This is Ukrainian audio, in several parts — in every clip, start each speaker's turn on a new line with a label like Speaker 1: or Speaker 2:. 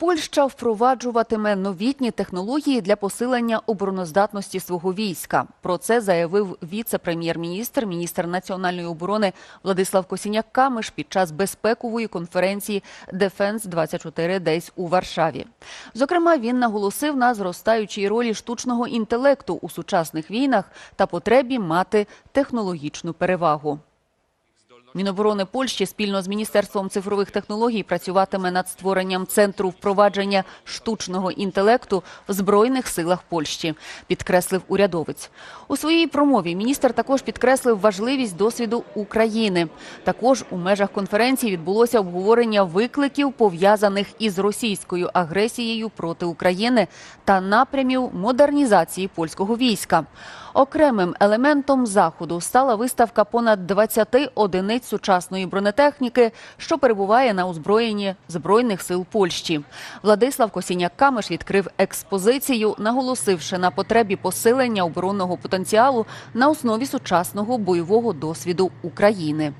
Speaker 1: Польща впроваджуватиме новітні технології для посилення обороноздатності свого війська. Про це заявив віце-прем'єр-міністр, міністр національної оборони Владислав Косіняк-Камиш під час безпекової конференції Defense 24 Days у Варшаві. Зокрема, він наголосив на зростаючій ролі штучного інтелекту у сучасних війнах та потребі мати технологічну перевагу. Міноборони Польщі спільно з Міністерством цифрових технологій працюватиме над створенням центру впровадження штучного інтелекту в збройних силах Польщі, підкреслив урядовець. У своїй промові міністр також підкреслив важливість досвіду України. Також у межах конференції відбулося обговорення викликів пов'язаних із російською агресією проти України та напрямів модернізації польського війська. Окремим елементом заходу стала виставка понад 20 одиниць сучасної бронетехніки, що перебуває на озброєнні збройних сил Польщі. Владислав Косіняк-Камиш відкрив експозицію, наголосивши на потребі посилення оборонного потенціалу на основі сучасного бойового досвіду України.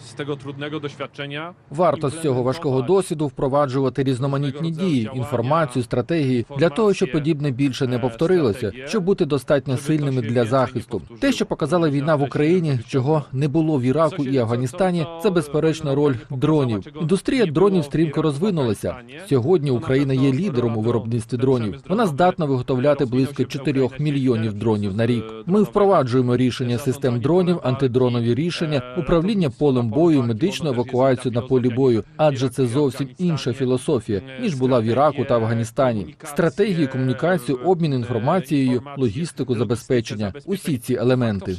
Speaker 2: Z tego trudnego doświadczenia.
Speaker 3: Варто з цього важкого досвіду впроваджувати різноманітні дії, інформацію, стратегії для того, щоб подібне більше не повторилося, щоб бути достатньо сильними для захисту. Те, що показала війна в Україні, чого не було в Іраку і Афганістані, це безперечно роль дронів. Індустрія дронів стрімко розвинулася. Сьогодні Україна є лідером у виробництві дронів. Вона здатна виготовляти близько 4 мільйонів дронів на рік. Ми впроваджуємо рішення систем дронів, антидронові рішення, управління полем бою, медичну евакуацію на полі бою, адже це зовсім інша філософія ніж була в Іраку та Афганістані. Стратегії, комунікацію, обмін інформацією, логістику, забезпечення усі ці елементи.